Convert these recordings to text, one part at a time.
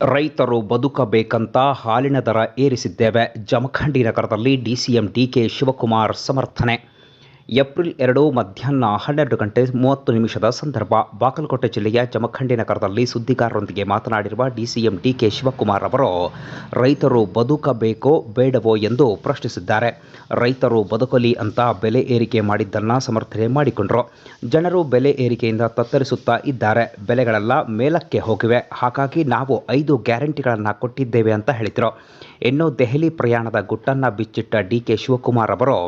ರೈತರು ಬದುಕಬೇಕಂತ ಹಾಲಿನ ದರ ಏರಿಸಿದ್ದೇವೆ. ಜಮಖಂಡಿ ನಗರದಲ್ಲಿ ಡಿಸಿಎಂ ಡಿಕೆ ಶಿವಕುಮಾರ್ ಸಮರ್ಥನೆ. ಏಪ್ರಿಲ್ ಎರಡು ಮಧ್ಯಾಹ್ನ ಹನ್ನೆರಡು ಗಂಟೆ ಮೂವತ್ತು ನಿಮಿಷದ ಸಂದರ್ಭ. ಬಾಗಲಕೋಟೆ ಜಿಲ್ಲೆಯ ಜಮಖಂಡಿ ನಗರದಲ್ಲಿ ಸುದ್ದಿಗಾರರೊಂದಿಗೆ ಮಾತನಾಡಿರುವ ಡಿಸಿಎಂ ಡಿಕೆ ಶಿವಕುಮಾರ್ ಅವರು, ರೈತರು ಬದುಕಬೇಕೋ ಬೇಡವೋ ಎಂದು ಪ್ರಶ್ನಿಸಿದ್ದಾರೆ. ರೈತರು ಬದುಕಲಿ ಅಂತ ಬೆಲೆ ಏರಿಕೆ ಮಾಡಿದ್ದನ್ನು ಸಮರ್ಥನೆ ಮಾಡಿಕೊಂಡರು. ಜನರು ಬೆಲೆ ಏರಿಕೆಯಿಂದ ತತ್ತರಿಸುತ್ತಾ ಇದ್ದಾರೆ. ಬೆಲೆಗಳೆಲ್ಲ ಮೇಲಕ್ಕೆ ಹೋಗಿವೆ. ಹಾಗಾಗಿ ನಾವು ಐದು ಗ್ಯಾರಂಟಿಗಳನ್ನು ಕೊಟ್ಟಿದ್ದೇವೆ ಅಂತ ಹೇಳಿದರು. ಇನ್ನು ದೆಹಲಿ ಪ್ರಯಾಣದ ಗುಟ್ಟನ್ನು ಬಿಚ್ಚಿಟ್ಟ ಡಿಕೆ ಶಿವಕುಮಾರ್ ಅವರು,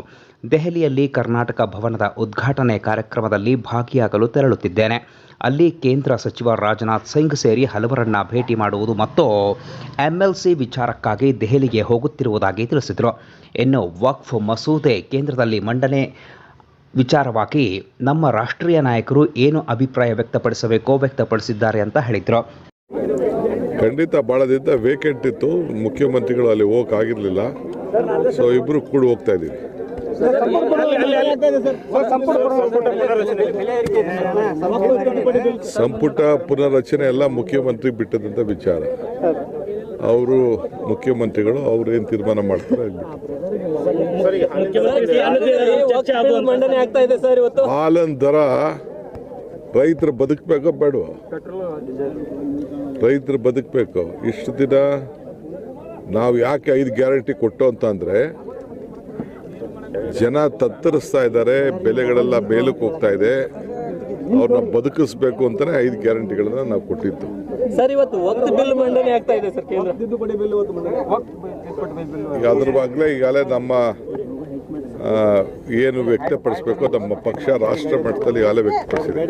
ದೆಹಲಿಯಲ್ಲಿ ಕರ್ನಾಟಕ ಭವನದ ಉದ್ಘಾಟನೆ ಕಾರ್ಯಕ್ರಮದಲ್ಲಿ ಭಾಗಿಯಾಗಲು ತೆರಳುತ್ತಿದ್ದೇನೆ. ಅಲ್ಲಿ ಕೇಂದ್ರ ಸಚಿವ ರಾಜನಾಥ್ ಸಿಂಗ್ ಸೇರಿ ಹಲವರನ್ನ ಭೇಟಿ ಮಾಡುವುದು ಮತ್ತು ಎಂಎಲ್ಸಿ ವಿಚಾರಕ್ಕಾಗಿ ದೆಹಲಿಗೆ ಹೋಗುತ್ತಿರುವುದಾಗಿ ತಿಳಿಸಿದರು. ಇನ್ನು ವಕ್ಫ್ ಮಸೂದೆ ಕೇಂದ್ರದಲ್ಲಿ ಮಂಡನೆ ವಿಚಾರವಾಗಿ ನಮ್ಮ ರಾಷ್ಟ್ರೀಯ ನಾಯಕರು ಏನು ಅಭಿಪ್ರಾಯ ವ್ಯಕ್ತಪಡಿಸಬೇಕೋ ವ್ಯಕ್ತಪಡಿಸಿದ್ದಾರೆ ಅಂತ ಹೇಳಿದರು. ಖಂಡಿತ ಭಾಳ ದಿನ ವೇಕೆಂಟ್ ಇತ್ತು. ಮುಖ್ಯಮಂತ್ರಿಗಳು ಅಲ್ಲಿ ಹೋಗಕ್ಕಾಗಿರಲಿಲ್ಲ ಸೊ ಇಬ್ಬರು ಕೂಡ ಹೋಗ್ತಾ ಇದ್ದೀವಿ. ಸಂಪುಟ ಪುನರ್ರಚನೆ ಎಲ್ಲ ಮುಖ್ಯಮಂತ್ರಿ ಬಿಟ್ಟದಂತ ವಿಚಾರ ಅವರು ಮುಖ್ಯಮಂತ್ರಿಗಳು ಅವ್ರು ಏನ್ ತೀರ್ಮಾನ ಮಾಡ್ತಾರೆ ಹಾಲನ್ ದರ ರೈತರು ಬದುಕಬೇಕೋ ಬೇಡ ರೈತರು ಬದುಕಬೇಕು ಇಷ್ಟು ದಿನ ನಾವು ಯಾಕೆ ಐದು ಗ್ಯಾರಂಟಿ ಕೊಟ್ಟು ಅಂತಂದ್ರೆ ಜನ ತತ್ತರಿಸ್ತಾ ಇದ್ದಾರೆ ಬೆಲೆಗಳೆಲ್ಲ ಮೇಲಕ್ಕೆ ಹೋಗ್ತಾ ಇದೆ. ಅವ್ರನ್ನ ಬದುಕಿಸ್ಬೇಕು ಅಂತಾನೆ ಐದು ಗ್ಯಾರಂಟಿಗಳನ್ನ ನಾವು ಕೊಟ್ಟಿದ್ದು. ಸರ್ ಇವತ್ತು ಒತ್ತು ಬಿಲ್ ಮಂಡನೆ ಆಗ್ತಾ ಇದೆ ಸರ್ ಕೇಂದ್ರ. ಈಗ ಅದ್ರ ಬಾಗ್ಲೇ ಈಗಾಗಲೇ ನಮ್ಮ ಏನು ವ್ಯಕ್ತಪಡಿಸ್ಬೇಕು ನಮ್ಮ ಪಕ್ಷ ರಾಷ್ಟ್ರ ಮಟ್ಟದಲ್ಲಿ ಈಗಾಗಲೇ ವ್ಯಕ್ತಪಡಿಸಿದೆ.